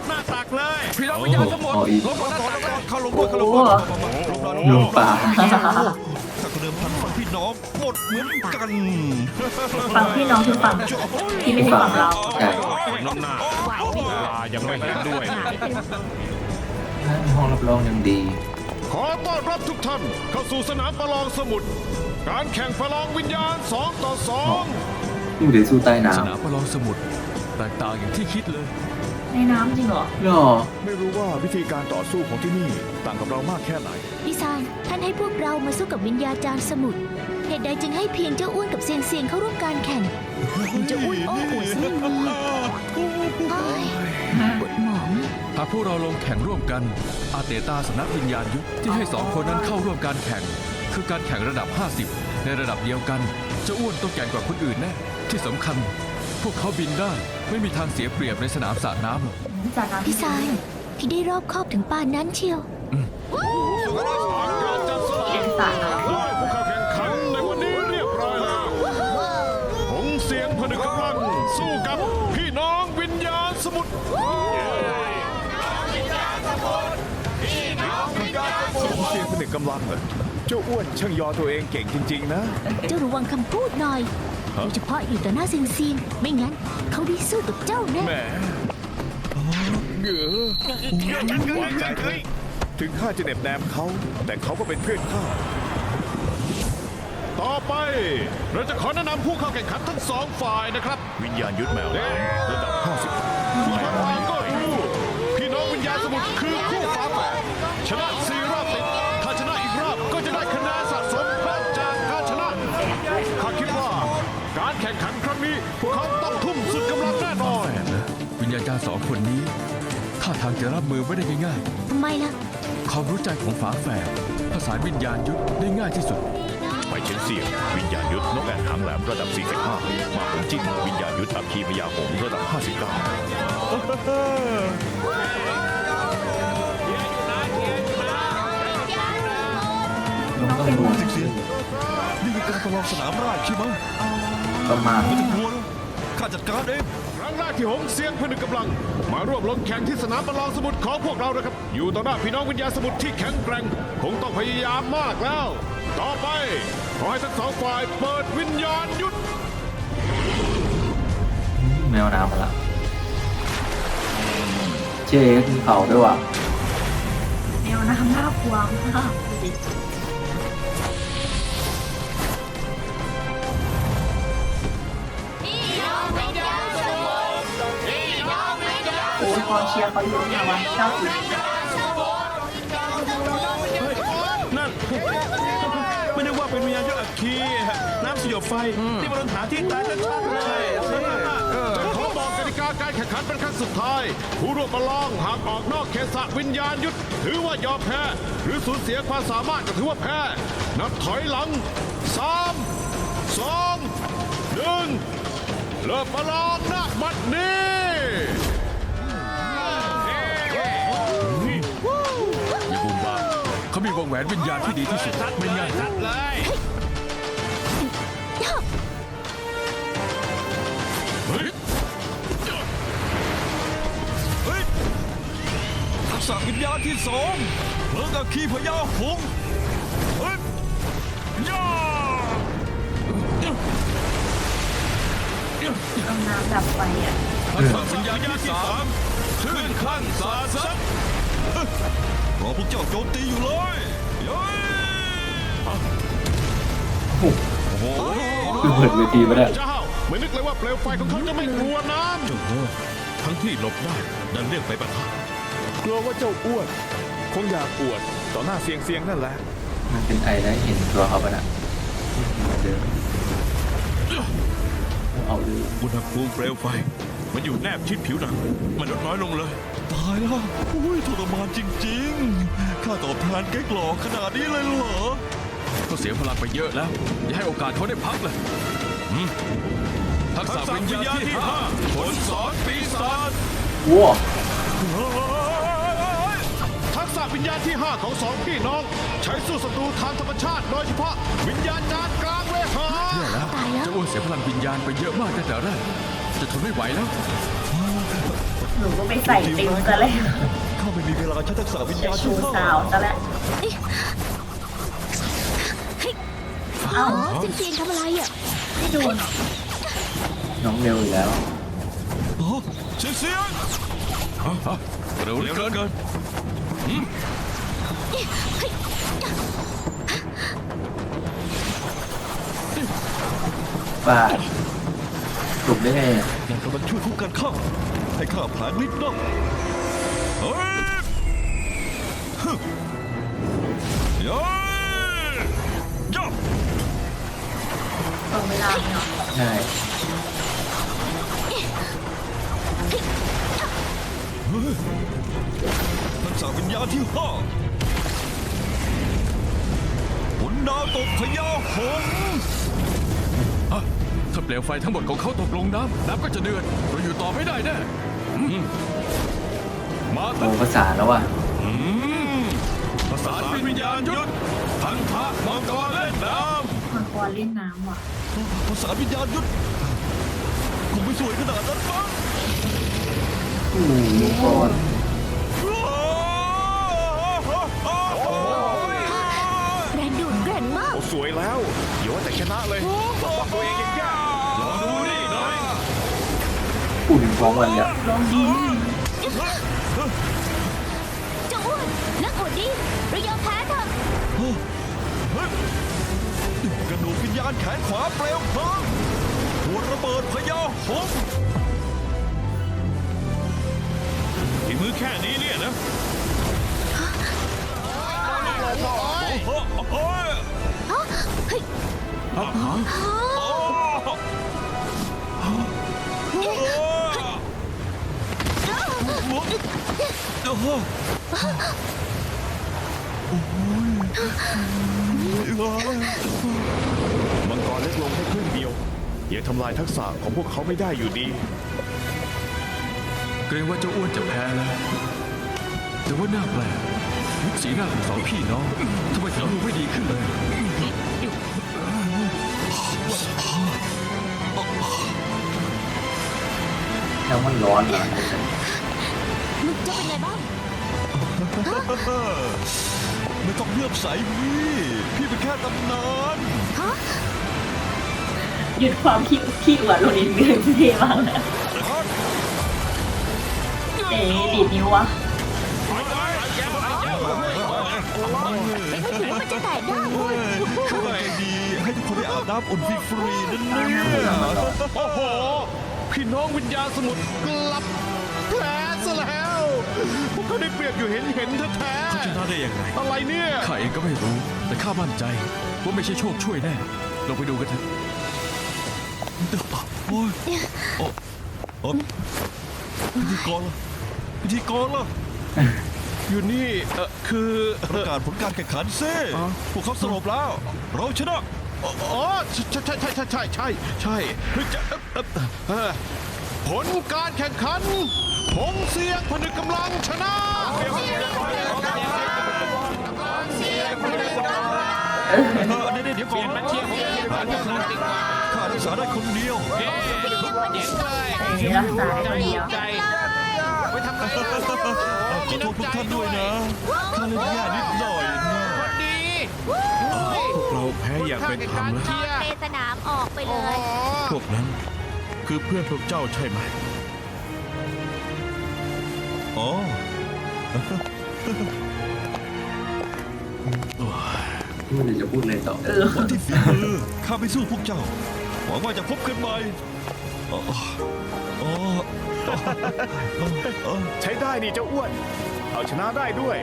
ดหน้าตักเลยพี่น้องวิญญาณทั้งหมดอ๋ออีกลงหมดหน้าตักเลยเข้าลงด้วยเข้าลงด้วยลงลงป่าถ้าคนเดิมพันฝั่งพี่น้องหมดเหมือนกันฝั่งพี่น้องคือฝั่งที่ไม่ใช่ฝั่งเราใช่น้ำหน้ายังไม่เห็นด้วยห้องรับรองยังดี ขอต้อนรับทุกท่านเข้าสู่สนามประลองสมุทรการแข่งประลองวิญญาณ2ต่อ2อยู่ในสู้ใต้น้สนามประลองสมุทรแตกต่างอย่างที่คิดเลย ในน้ำจริงเหรอำย่อไม่รู้ว่าวิธีการต่อสู้ของที่นี่ต่างกับเรามากแค่ไหน พี่ซานท่านให้พวกเรามาสู้กับวิญญาจารย์สมุทรเหตุใดจึงให้เพียงเจ้าอ้วนกับเซียงเซียงเข้าร่วมการแข่งเจ้าอ้วนโอ้อวดซะไม่มีเอ้ยปวดหมองหากพวกเราลงแข่งร่วมกัน อาเตตาสำนักวิญญาณยุทธที่ให้สองคนนั้นเข้าร่วมการแข่ง คือการแข่งระดับ 50 ในระดับเดียวกันเจ้าอ้วนต้องแก่งกว่าคนอื่นแน่ที่สำคัญ พวกเขาบินได้ ไม่มีทางเสียเปรียบในสนามสระน้ำหรอกจากน้ำพี่ซานพี่ได้รอบคอบถึงป่านนั้นเชียวการจัดสลากเป็นสระน้ได้ผู้เข้าแข่งขันในวันนี้เรียบร้อยแล้วหงเสียงผนึกกำลังสู้กับพี่น้องวิญญาณสมุทรเสียงผนึกกำลังเหรอเจ้าอ้วนช่างยอตัวเองเก่งจริง ๆ นะ เจ้าระวังคำพูดหน่อย โดยเฉพาะอยู่ต่อหน้าเซียงเซียงไม่งั้นเขาได้สู้กับเจ้าแน่แหมเหงือวางใจเถอะถึงข้าจะเหน็บแนมเขา แต่เขาก็เป็นเพื่อนข้า ต่อไป เราจะขอแนะนำผู้เข้าแข่งขันทั้งสองฝ่ายนะครับ วิญญาณยุทธแมวน้ำระดับ 50 สองคนนี้ท่าทางจะรับมือไม่ได้ง่ายทำไมล่ะ ๆความรู้ใจของฝาแฝดผสานวิญญาณยุทธได้ง่ายที่สุด ไปเฉียนเสี่ยง วิญญาณยุทธนกแอ่นหางแหลมระดับ 45 มาหงจิ้นวิญญาณยุทธอัคคีพยาหงส์ระดับ 59 น้องต้องดูนี่คือการประลองสนามราชใช่ไหมประมาณไม่ต้องกลัวนะข้าจัดการเองครั้ง แรกที่หงเสียงพนึกกำลัง มาร่วมลงแข่งที่สนามประลองสมุทรของพวกเรานะครับ อยู่ต่อหน้าพี่น้องวิญญาณสมุทรที่แข็งแกร่ง คงต้องพยายามมากแล้ว ต่อไปขอให้ทั้งสองฝ่ายเปิดวิญญาณยุทธแมวน้ำมาละเจ๊มีเขาด้วยว่ะแนวน้ำน่ากลัวมาก กองเชียร์เขาเยอะนะวันเก้าสิบนั่น ไม่ได้ว่าเป็นวิญญาณยุทธอัคคีน้ำสยบไฟที่มันหาที่ตายชัดๆเลยจะขอบอกกติกาการแข่งขันเป็นครั้งสุดท้าย ผู้ร่วมประลองหากออกนอกเขตสระวิญญาณยุทธถือว่ายอมแพ้ หรือสูญเสียความสามารถก็ถือว่าแพ้ นับถอยหลังสามสองหนึ่งเริ่มประลองณบัดนี้ เขามีวงแหวนวิญญาณที่ดีที่สุด ไม่ง่ายนะ เลยทักษะวิญญาณที่สองเพลิงกับขีพญาหงส์เฮ้ยย่าน้ำดับไฟอะทักษะสัญญาณที่สามคลื่นขั้นสาดซัด รอพวกเจ้าโจมตีอยู่เลยเย้ยโอ้โหคือเปิดเวทีไปแล้วเจ้าไม่นึกเลยว่าเปลวไฟของเขาจะไม่กลัวน้ำเจ้าโง่ทั้งที่หลบได้ดันเรียกไปปะทะกลัวว่าเจ้าอ้วนคงอยากอวดต่อหน้าเสียงเสียงนั่นแหละ มันเป็นไอได้เห็นตัวเขาปะนะเอนเดิมเอาดูอุณหภูมิเปลวไฟ มันอยู่แนบชิดผิวหนัง มันลดน้อยลงเลย ตายแล้วอุ้ยทรมานจริงๆ ข้าตอบแทนแกกลอกขนาดนี้เลยเหรอ ก็เสียพลังไปเยอะแล้ว อย่าให้โอกาสเขาได้พักเลยอืมทักทัษะกษะวิญวิญญาญาณณที่ที่ห้าห้าผลสอนปีศาจว้าทักษะวิญญาณที่ 5 ของสองพี่น้อง ใช้สู้ศัตรูทางธรรมชาติโดยเฉพาะ วิญญาณจารย์กลางเวหาตายแล้วเจ้าอ้วนเสียพลังวิญญาณไปเยอะมากตั้งแต่แรกจะทนไม่ไหวแล้ว หนูก็ไปใส่ติมซะแล้วข้าไม่มีเวลาใช้ทักษะวิญจะญาณชูสาห้าวซะแล้วอ๋อเซียงเซียงทำอะไรอะไม่ดูหรอน้องเร็วอีกแล้วเสียงเสียงเร็วเหลือเกินฟาดถูกได้ไงอะนางกำลังช่วยคุ้มกันข้า ให้ข้าผ่านนิดนะเฮ้ยฮึย้ยย่อตรงเวลาเนาะใช่ทักษะวิญญาณที่ห้าผลดาวตกพญาหงส์อะถ้าเปลวไฟทั้งหมดของเขาตกลงน้ำน้ำก็จะเดือดเราอยู่ต่อไม่ได้แน่ มมาเถโอ้อะภาษาแล้วว่ะอืมภาษาวิญญาณยุทธพันธะมังกรเล่นน้ำมังกรเล่นน้ำว่ะภาษาวิญญาณยุทธคงไม่สวยขนาดนั้นมั้งอู้หูก่อนแรงดูดแรงมากโอ้สวยแล้วอย่าว่าแต่ชนะเลยบอกตัวเองยังยาก ลองดูนี่หน่อย พูดถึงพร้อมกันเลยอะลงดินเจ้าอ้วนเลิกอวดดีเรายอมแพ้เถอะกระดูกวิญญาณแขนขวาเปลวเพลิงหัวระเบิดพญาหงส์ฝีมือแค่นี้เนี่ยนะโอ้โหเฮ้ย โอ้โหมังกรเล็กลงแค่ครึ่งเดียวยังทำลายทักษะของพวกเขาไม่ได้อยู่ดี เกรงว่าเจ้าอ้วนจะแพ้แล้ว แต่ว่าหน้าแปลกสีหน้าของสองพี่น้องทำไมถึงดูไม่ดีขึ้นเลยแล้วมันร้อนเหร ไม่ต้องเลือบใสพี่ พี่เป็นแค่ตำนานฮะหยุดความขี้ขี้อวดลงนิดนึงเท่มากนะเอ๋ดีดนิ้ววะไม่ค่อยคิดว่ามันจะแตกได้อ้วนช่วยดีให้ทุกคนได้อาบน้ำอุ่นฟรีๆนั่นเนี่ยโอ้โห พี่น้องวิญญาณสมุทรกลับแพ้ซะแล้วพว กเขาได้เปรียบอยู่เห็นเห็นแท้เขาชนะได้ยังไงๆอะไรเนี่ย ข้าเองก็ไม่รู้ แต่ข้ามั่นใจว่าไม่ใช่โชคช่วยแน่ลองไปดูกันเถอะโอ้ยโอ้โอ้พิธีกรล่ะพิธีกรล่ะอยู่นี่เออคือประกาศผลการแข่งขันเซ่พวกเขาสรุปแล้ว เราชนะ อ๋อใช่ใช่ใช่ใช่ใช่ใช่ใช่เฮ้ยจะเอ่อเอ่อเอ่อผลการแข่งขัน ผงเสียงผนึกกำลังชนะเออเดี๋ยวเดี๋ยวก่อนมาเชียร์ผมข้ารักษาได้คนเดียวเอ๋รักษาได้คนเดียวขอโทษทุกท่านด้วยนะข้าเล่นแย่นิดหน่อยนะพวกเราแพ้อย่างเป็นธรรมแล้วเทสนามออกไปเลย พวกนั้นคือเพื่อนพวกเจ้าใช่ไหม อ๋อไม่รู้จะพูดอะไรต่อวันที่ฝีมือข้าไม่สู้พวกเจ้าหวังว่าจะพบกันใหม่อ๋ออ๋ออ๋อใช้ได้นี่เจ้าอ้วน เอาชนะได้ด้วย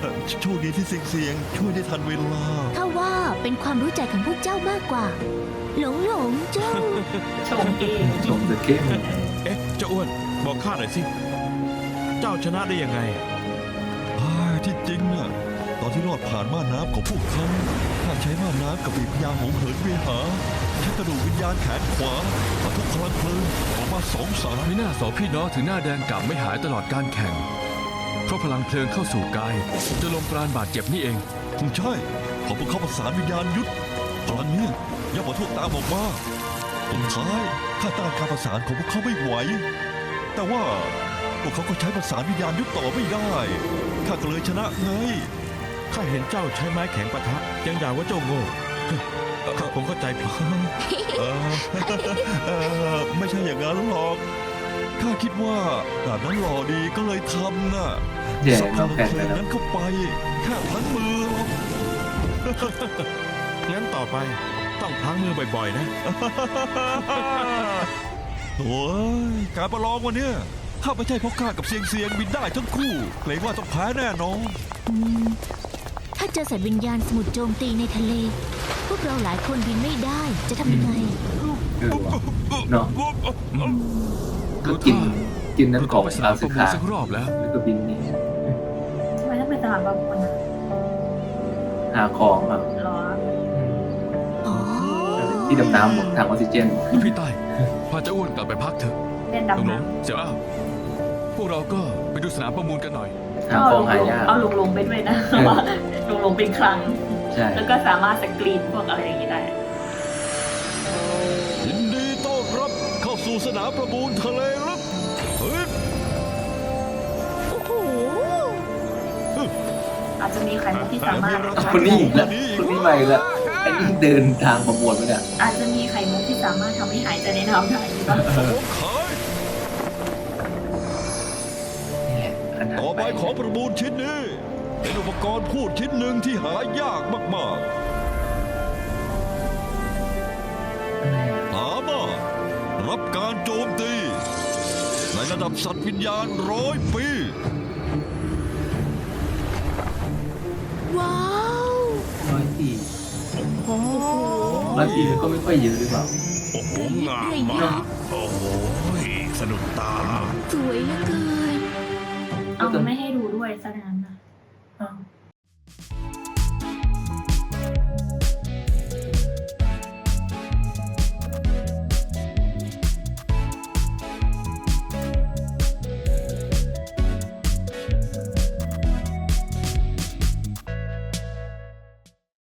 เออโชคดีที่เสียงเสียงๆช่วยได้ทันเวลาข้าว่าเป็นความรู้ใจของพวกเจ้ามากกว่า หลงหลงเจ้า ชมเองชมเดอะเกมเอ๊ะเจ้าอ้วนบอกข้าหน่อยสิ เจ้าชนะได้ยังไง อ่าที่จริงน่ะตอนที่รอดผ่านม่านน้ำของพวกเขาข้าใช้ม่านน้ำกับปีกพญาหงส์เหินเวหาใช้กระดูกวิญญาณแขนขวามาทุกพลังเพลิงออกมาสองสายไม่น่าสองพี่น้องถึงหน้าแดงกล่ำไม่หายตลอดการแข่ง เพราะพลังเพลิงเข้าสู่กายจะลมปราณบาดเจ็บนี่เอง ใช่พอพวกเขาประสานวิญญาณยุทธ พลังนี้ยับมาทุกตามออกมาสุดท้ายข้าต้านการประสานของพวกเขาไม่ไหว แต่ว่าพวกเขาก็ใช้ประสานวิญญาณยุทธต่อไม่ได้ข้าก็เลยชนะไงข้าเห็นเจ้าใช้ไม้แข็งปะทะยังด่าว่าเจ้าโง่ข้าคงเข้าใจผิดเออเออไม่ใช่อย่างนั้นหรอกข้าคิดว่าด่านนั้นหล่อดีก็เลยทำน่ะแย่สับพน้ลัองงแข่งเพไปลงแล้วนั้นเข้าไปแค่พลั้งมือหรอก งั้นต่อไปต้องพลั้งมือบ่อยๆนะ โอ้ยการประลองวันเนี้ยถ้าไม่ใช่เพราะข้ากับเสียงเสียงบินได้ทั้งคู่เกรงว่าต้องแพ้แน่นอนอืมถ้าเจอสัตว์วิญญาณสมุทรโจมตีในทะเล พวกเราหลายคนบินไม่ได้จะทำยังไง เออว่ะเนาะอืมก็กินกินนั้นของไปสลานาวมปสิระมูลคาสักรอบแล้ว แล้วก็บินหนี่ทำไมต้องเป็นตลาดบางคนอะหาของอะ หรออ๋อ ที่ดำน้ำหมดทางออกซิเจน พี่ใต้พาเจ้าอ้วนกลับไปพักเถอะเล่นหลงดำหลน้งเสี่ยวอ้าวพวกเราก็ไปดูสนามประมูลกันหน่อยำหาของหายากเอาลุงลงไปด้วยนะว่าลุงลงเป็นครั้ง ใช่แล้วก็สามารถสกรีนพวกอะไรอย่างนี้ได้ ยินดีต้อนรับเข้าสู่สนามประมูลทะเลลึกเฮ้ยโอ้โหอาจจะมีไข่มุกที่สามารถอะคนนี้อีกแล้วคนนี้มาอีกแล้วไอ้นี่เดินทางประมวลไปเนี่ยอาจจะมีไข่มุกที่สามารถทำให้หายใจในน้ำได้หรือเปล่าผมขายนี่แหละอันนั้นต่อไปของประมูลชิ้นนี้ เป็นอุปกรณ์พูดชิ้นหนึ่งที่หายากมากๆสามารถรับการโจมตี ในระดับสัตว์วิญญาณร้อยปี ว้าวร้อยปี ร้อยปีมันก็ไม่ค่อยเยอะหรือเปล่าโอ้โหงามมากโอ้โหสนุกตา สวยเหลือเกินเอามันไม่ให้ดูด้วยแสดงนะ